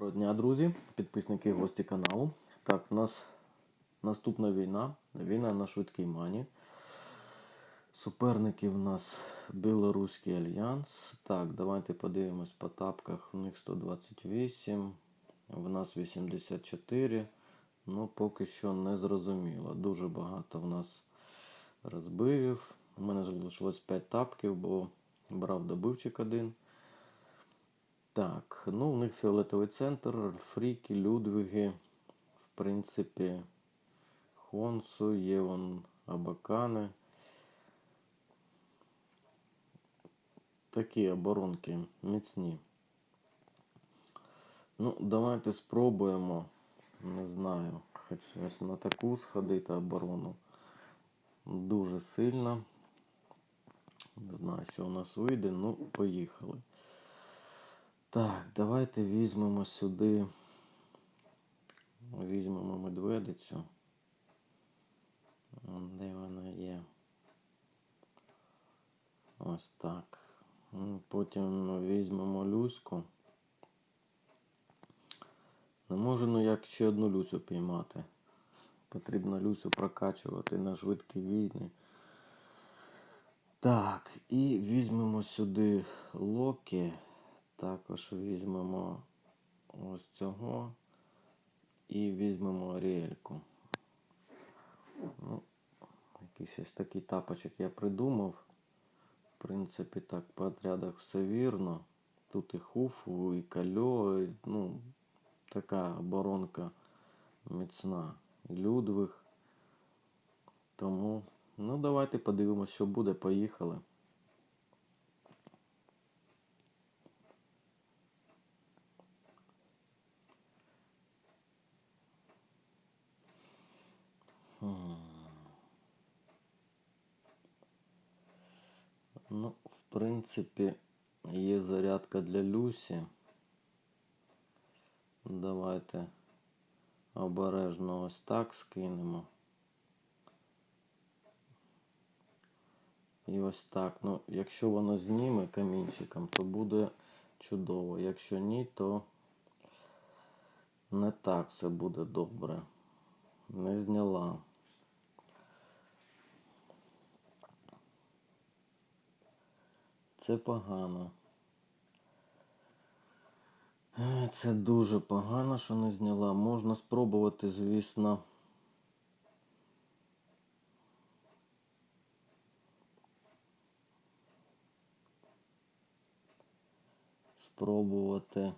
Доброго дня, друзі, підписники і гості каналу. Так, у нас наступна війна. Війна на швидкій мані. Суперники в нас Білоруський альянс. Так, давайте подивимось по тапках. У них 128, в нас 84. Ну, поки що не зрозуміло. Дуже багато в нас розбивів. У мене залишилось 5 тапків, бо брав добивчик один. Так, ну у них фіолетовий центр, Фріки, Людвиги, в принципі, Хонсу, є Абакани. Такі оборонки міцні. Ну, давайте спробуємо. Не знаю, хоч на таку сходити оборону. Дуже сильно. Не знаю, що у нас вийде, ну, поїхали. Так, давайте візьмемо сюди. Візьмемо медведицю. Де вона є? Ось так. Потім візьмемо люську. Не можу ну як ще одну люсю піймати. Потрібно люсю прокачувати на швидкі війни. Так, і візьмемо сюди Локі. Також візьмемо ось цього і візьмемо Аріельку. Ну, якийсь ось такий тапочок я придумав. В принципі, так, по отрядах все вірно. Тут і хуфу, і кальо, і, ну, така оборонка міцна. Людвиг. Тому, ну, давайте подивимося, що буде. Поїхали. Ну, в принципі, є зарядка для Люсі. Давайте обережно ось так скинемо. І ось так. Ну, якщо воно зніме камінчиком, то буде чудово. Якщо ні, то не так все буде добре. Не зняла. Це погано. Е, Це дуже погано, що не зняла. Можна спробувати, звісно. Спробувати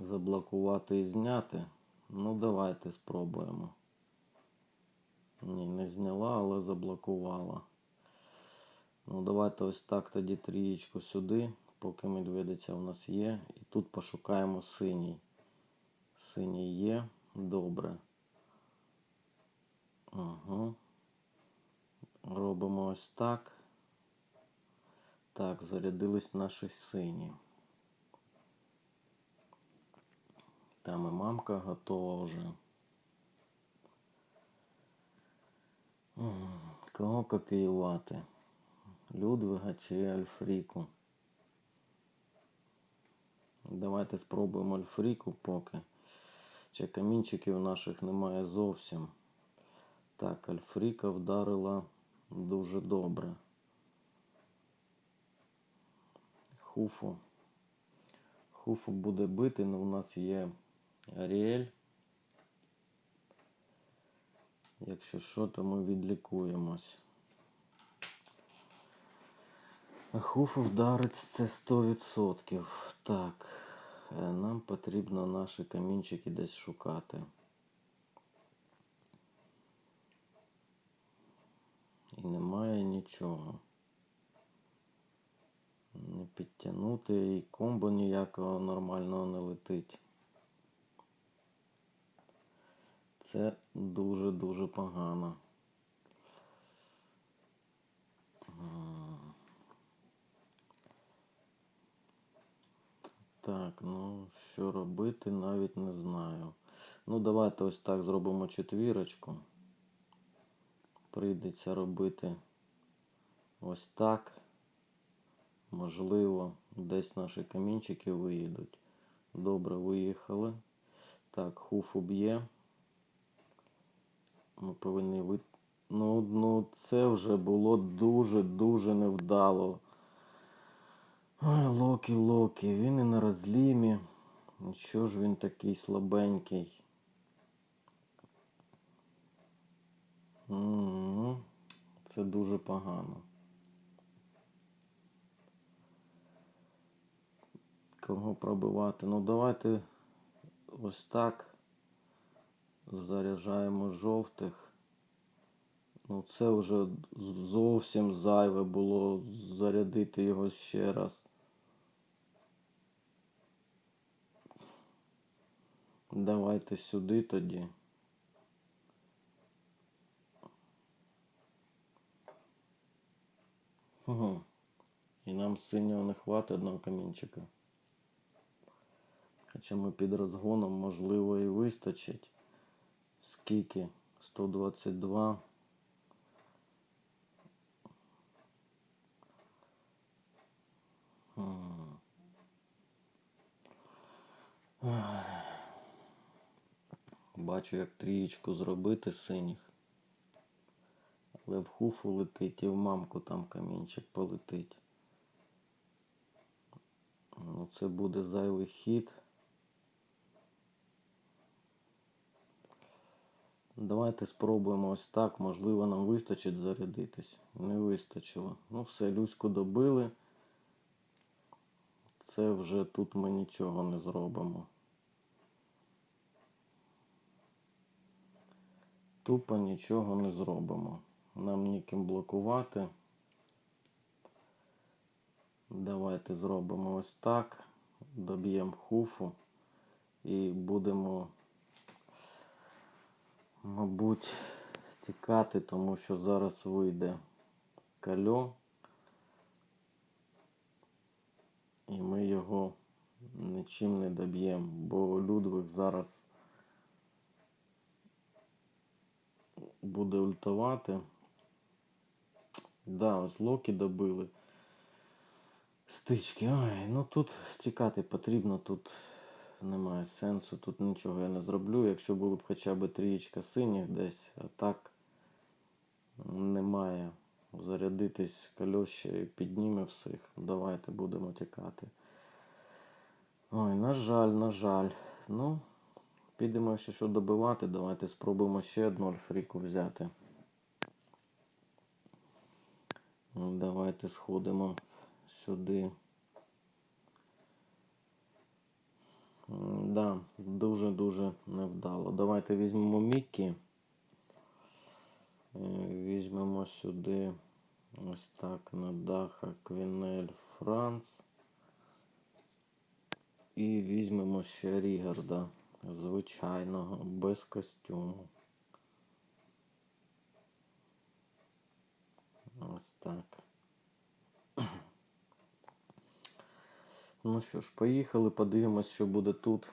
заблокувати і зняти. Ну, давайте спробуємо. Ні, не зняла, але заблокувала. Ну, давайте ось так тоді трієчку сюди, поки медведиця у нас є. І тут пошукаємо синій. Синій є. Добре. Угу. Робимо ось так. Так, зарядились наші сині. Там і мамка готова вже. Кого копіювати? Людвига чи Альфріку? Давайте спробуємо Альфріку поки. Чи камінчиків наших немає зовсім. Так, Альфріка вдарила дуже добре. Хуфу. Хуфу буде бити, але у нас є Аріель. Якщо що, то ми відлікуємось. А Хуфу вдарить це 100%. Так, е, нам потрібно наші камінчики десь шукати. І немає нічого. Не підтягнути і комбо ніякого нормального не летить. Це дуже-дуже погано. Так, ну що робити, навіть не знаю. Ну, давайте ось так зробимо четвірочку. Прийдеться робити ось так. Можливо, десь наші камінчики виїдуть. Добре, виїхали. Так, хуфу б'є. Ми повинні ви... Ну, ну, це вже було дуже-дуже невдало. Ой, Локі, Локі, він і на розлімі. Чого ж він такий слабенький? М, Це дуже погано. Кого пробивати? Ну давайте ось так. Заряджаємо жовтих. Ну це вже зовсім зайве було зарядити його ще раз. Давайте сюди тоді. Угу. І нам синього не хватить одного камінчика. Хоча ми під розгоном, можливо, і вистачить. Скільки? 122. М. Бачу, як трієчку зробити синіх. Але в хуфу летить і в мамку там камінчик полетить. Ну, це буде зайвий хід. Давайте спробуємо ось так. Можливо, нам вистачить зарядитись. Не вистачило. Ну все, Люську добили. Це вже тут ми нічого не зробимо. Тупо нічого не зробимо. Нам ніким блокувати. Давайте зробимо ось так. Доб'ємо хуфу і будемо, мабуть, тікати, тому що зараз вийде кальо. І ми його нічим не доб'ємо, бо Людвиг зараз буде ультувати. Да, ось локи добили. Стички. Ой, ну тут тікати потрібно, тут немає сенсу, тут нічого я не зроблю. Якщо було б хоча б трієчка синіх десь, а так немає. Зарядитись кальоще і підніме всіх. Давайте будемо тікати. Ой, на жаль, на жаль. Ну, підемо ще що добивати. Давайте спробуємо ще одну альфріку взяти. Ну, Давайте сходимо сюди. Да, дуже-дуже невдало. Давайте візьмемо Міккі. Е, Візьмемо сюди ось так на даха Квінель Франц. І візьмемо ще Рігарда звичайного, без костюму. Ось так. Ну що ж, поїхали, подивимось, що буде тут.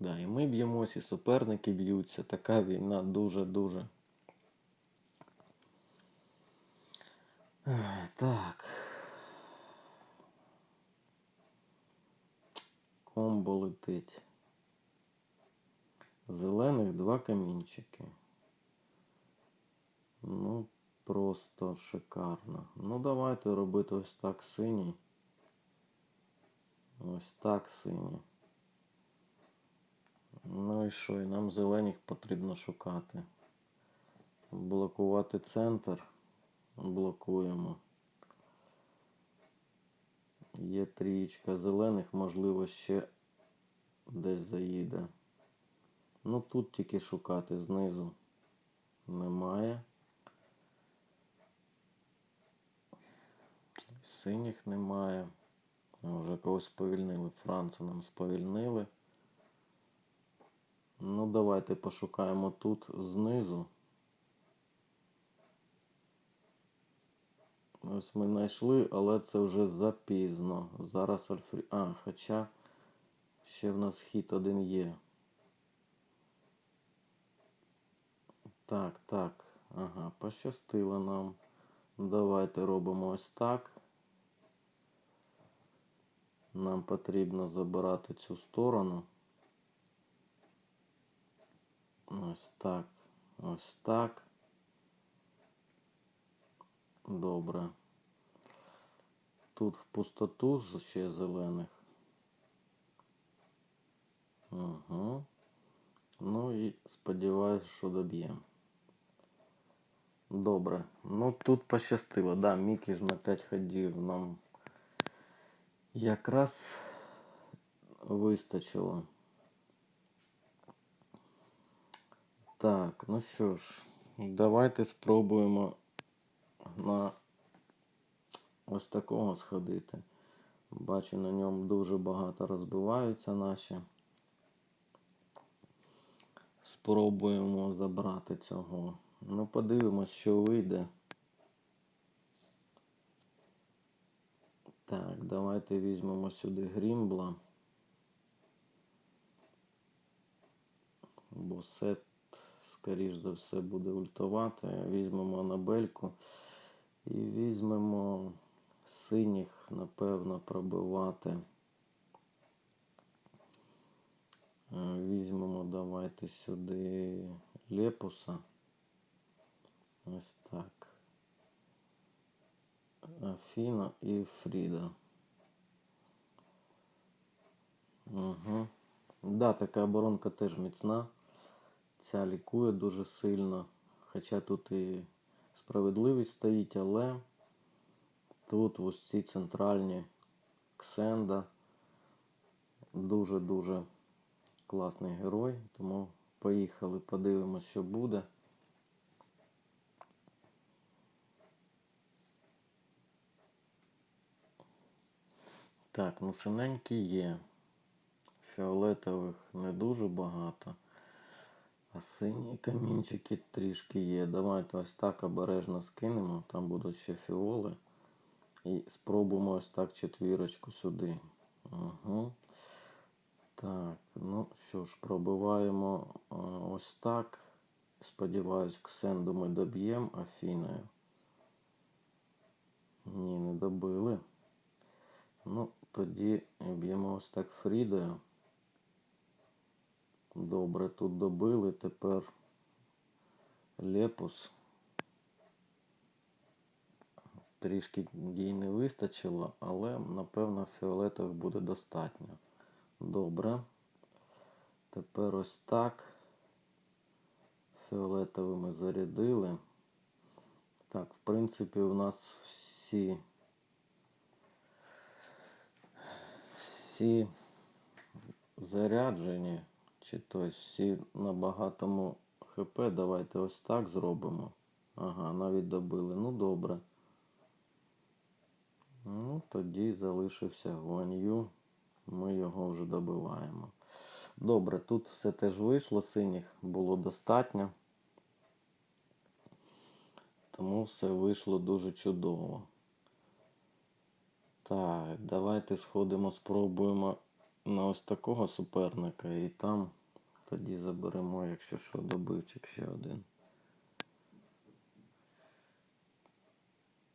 Да, і ми б'ємось, і суперники б'ються. Така війна дуже-дуже. Так. Комбо летить. Зелених два камінчики. Ну, просто шикарно. Ну, давайте робити ось так синій. Ось так синій. Ну і що? І нам зелених потрібно шукати. Блокувати центр. Блокуємо. Є трієчка зелених, можливо, ще десь заїде. Ну тут тільки шукати знизу немає. Синіх немає. Вже когось сповільнили. Франца нам сповільнили. Ну, давайте пошукаємо тут знизу. Ось ми знайшли, але це вже запізно. Зараз Альфрі... А, хоча ще в нас хід один є. Так, так. Ага, пощастило нам. Давайте робимо ось так. Нам потрібно забирати цю сторону. Ось так. Ось так. Добре. Тут в пустоту ще зелених. Угу. Ну і сподіваюсь, що доб'ємо. Добре. Ну тут пощастило. Да, Мікі ж на 5 ходів нам якраз вистачило. Так, ну що ж, давайте спробуємо на ось такого сходити. Бачу, на ньому дуже багато розбиваються наші. Спробуємо забрати цього. Ну, подивимось, що вийде. Так, давайте візьмемо сюди грімбла. Бо сет, скоріш за все, буде ультувати. Візьмемо анабельку. І візьмемо синіх, напевно, пробивати. Е, Візьмемо, давайте сюди Лепуса. Ось так. Афіна і Фріда. Угу. Да, така оборонка теж міцна. Ця лікує дуже сильно. Хоча тут і справедливість стоїть, але тут ось ці центральні Ксенда. Дуже-дуже класний герой. Тому поїхали, подивимось, що буде. Так, ну синенькі є. Фіолетових не дуже багато. А сині камінчики трішки є. Давайте ось так обережно скинемо. Там будуть ще фіоли. І спробуємо ось так четвірочку сюди. Угу. Так, ну що ж, пробиваємо ось так. Сподіваюсь, Ксенду ми доб'ємо Афіною. Ні, не добили. Ну, тоді б'ємо ось так Фрідою. Добре, тут добили. Тепер Лепус. Трішки дій не вистачило, але напевно фіолетових буде достатньо. Добре. Тепер ось так. Фіолетовий ми зарядили. Так, в принципі, у нас всі всі заряджені, чи то всі на багатому ХП. Давайте ось так зробимо. Ага, навіть добили. Ну добре. Ну, тоді залишився Гуан'ю. Ми його вже добиваємо. Добре, тут все теж вийшло, синіх було достатньо. Тому все вийшло дуже чудово. Так, давайте сходимо, спробуємо на ось такого суперника і там тоді заберемо, якщо що, добивчик ще один.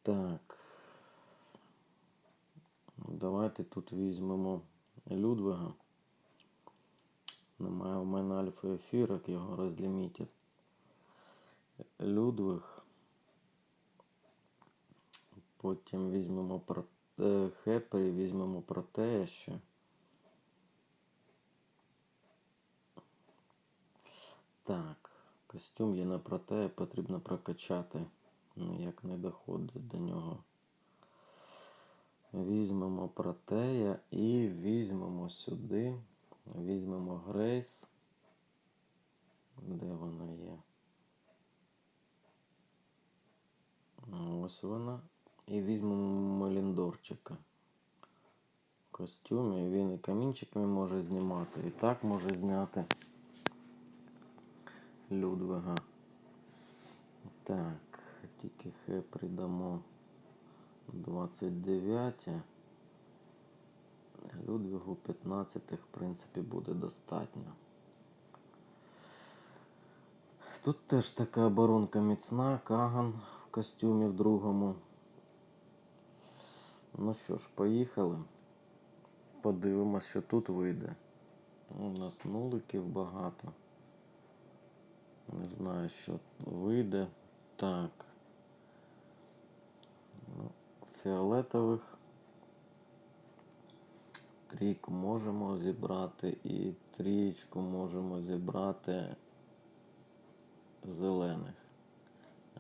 Так. Давайте тут візьмемо Людвига. Немає у мене альфа ефірок, його розлімітять. Людвиг. Потім візьмемо про... е, Хепері, візьмемо Протея ще. Так, костюм є на Протея, потрібно прокачати. Ну, як не доходить до нього. Візьмемо Протея і візьмемо сюди. Візьмемо Грейс. Де вона є? Ось вона. І візьмемо Меліндорчика. В костюмі він і камінчиками може знімати. І так може зняти Людвига. Так, тільки хе придамо 29. Людвигу 15, в принципі, буде достатньо. Тут теж така оборонка міцна, Каган в костюмі в другому. Ну що ж, поїхали. подивимось, що тут вийде. У нас нуликів багато. Не знаю, що вийде. Так. Ну, фіолетових трійку можемо зібрати і трієчку можемо зібрати зелених.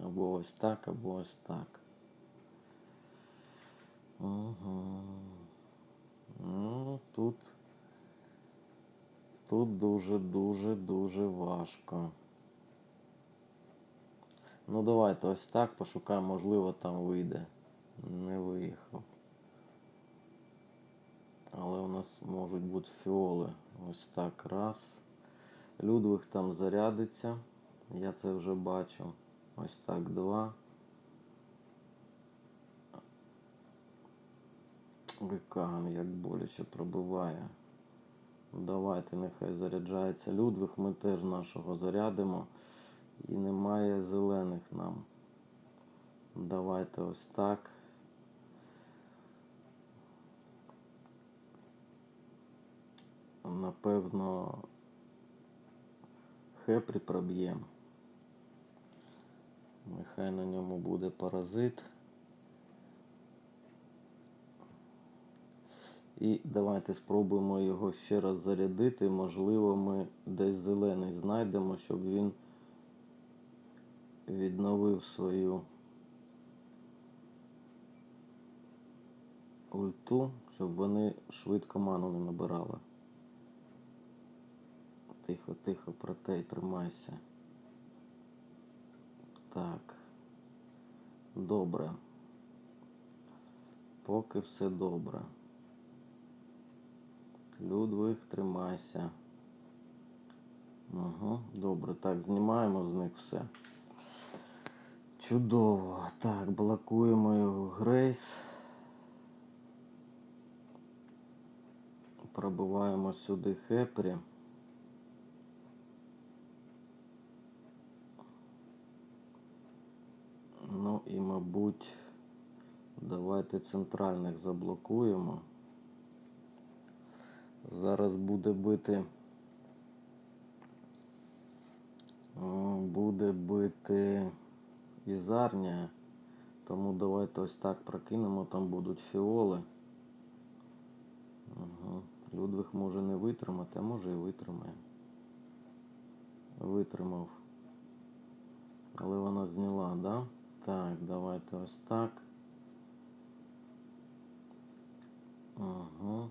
Або ось так, або ось так. Угу. Ну, тут. Тут дуже-дуже дуже важко. Ну, давайте ось так пошукаємо, можливо, там вийде. Не виїхав. Але у нас можуть бути фіоли. Ось так. Раз. Людвиг там зарядиться. Я це вже бачу. Ось так, два. Викаган як боляче пробиває. Давайте, нехай заряджається Людвиг. Ми теж нашого зарядимо. І немає зелених нам. Давайте ось так. Напевно, Хепрі проб'ємо. Нехай на ньому буде паразит. І давайте спробуємо його ще раз зарядити. Можливо, ми десь зелений знайдемо, щоб він відновив свою ульту, щоб вони швидко ману не набирали. Тихо, тихо, протей, тримайся. Так. Добре. Поки все добре. Людвиг, тримайся. Угу, добре. Так, знімаємо з них все. Чудово. Так, блокуємо його Грейс. Пробиваємо сюди Хепрі. Ну і, мабуть, давайте центральних заблокуємо. Зараз буде бити. Буде бити Ізарня. Тому давайте ось так прокинемо, там будуть фіоли. Угу. Людвиг може не витримати, а може і витримає. Витримав. Але вона зняла, да? Так, давайте ось так. Ага.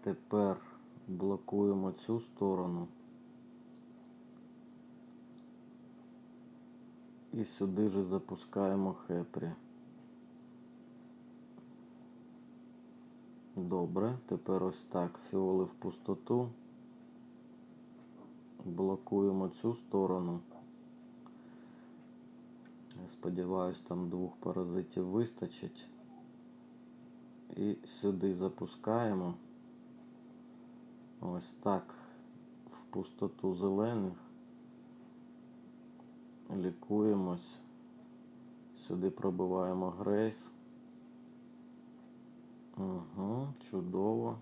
Тепер блокуємо цю сторону. І сюди же запускаємо хепрі. Добре, тепер ось так. Фіоли в пустоту. Блокуємо цю сторону. Я сподіваюсь, там двох паразитів вистачить. І сюди запускаємо. Ось так. В пустоту зелених. Лікуємось. Сюди пробиваємо грейс. Угу, чудово.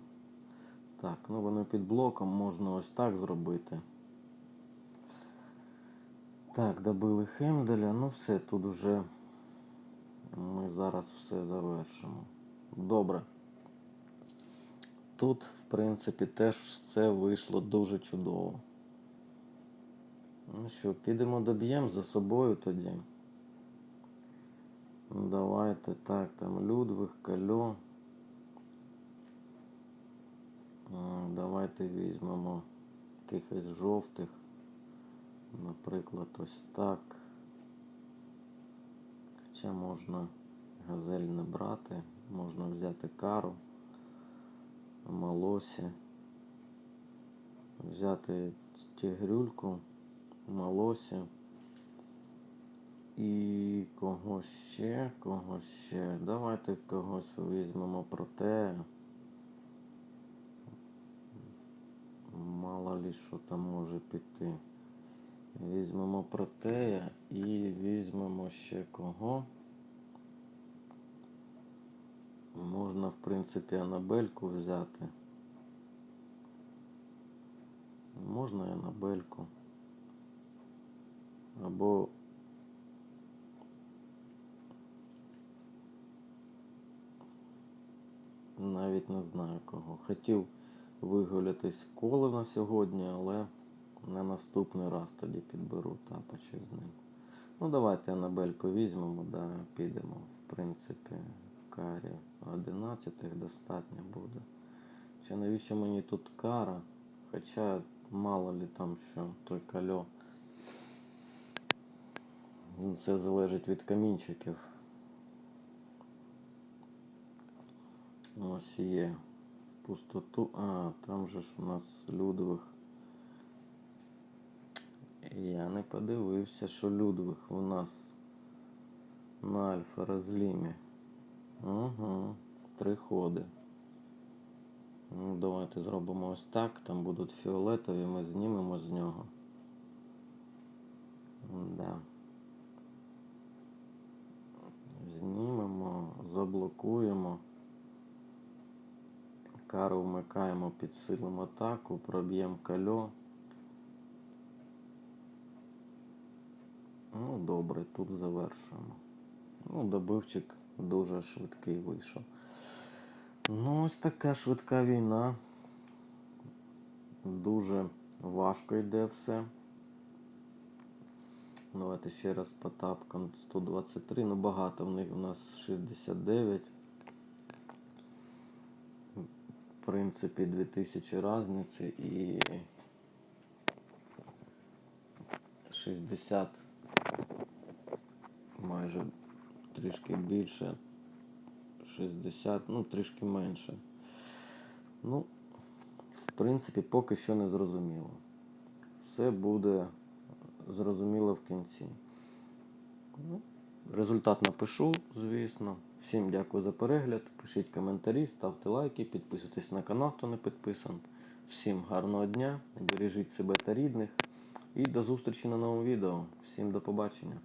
Так, ну вони під блоком можна ось так зробити. Так, добили Хемделя. Ну все, тут вже ми зараз все завершимо. Добре. Тут, в принципі, теж все вийшло дуже чудово. Ну що, підемо доб'ємо за собою тоді. Ну, Давайте так, там Людвиг, Кальо. Давайте візьмемо якихось жовтих. Наприклад, ось так. Хоча можна газель не брати, можна взяти кару, малосі, взяти тігрюльку, малосі і кого ще, кого ще. Давайте когось візьмемо протея. Мало ли що там може піти. Візьмемо протея і візьмемо ще кого. Можна, в принципі, Анабельку взяти. Можна Анабельку. Або навіть не знаю кого. Хотів вигулятись коло на сьогодні, але на наступний раз тоді підберу тапочок з ним. Ну давайте Анабельку візьмемо, да, підемо. В принципі, карі 11 достатньо буде. Чи навіщо мені тут кара? Хоча мало ли там що, той кальо. Ну, Це залежить від камінчиків. Ось є пустоту. А, там же ж у нас Людвиг. Я не подивився, що Людвиг у нас на альфа розлімі. Угу. Три ходи. Ну, давайте зробимо ось так. Там будуть фіолетові, ми знімемо з нього. Да. Знімемо, заблокуємо. Кару вмикаємо, підсилимо атаку, проб'ємо кальо. Ну, добре, тут завершуємо. Ну, добивчик дуже швидкий вийшов. Ну, ось така швидка війна. Дуже важко йде все. Давайте ще раз по тапкам 123. Ну багато в них у нас 69. В принципі, 2000 різниці і 60 майже трішки більше. 60, ну трішки менше. Ну, в принципі, поки що не зрозуміло. Все буде зрозуміло в кінці. Ну, результат напишу, звісно. Всім дякую за перегляд. Пишіть коментарі, ставте лайки, підписуйтесь на канал, хто не підписан. Всім гарного дня, бережіть себе та рідних. І до зустрічі на новому відео. Всім до побачення.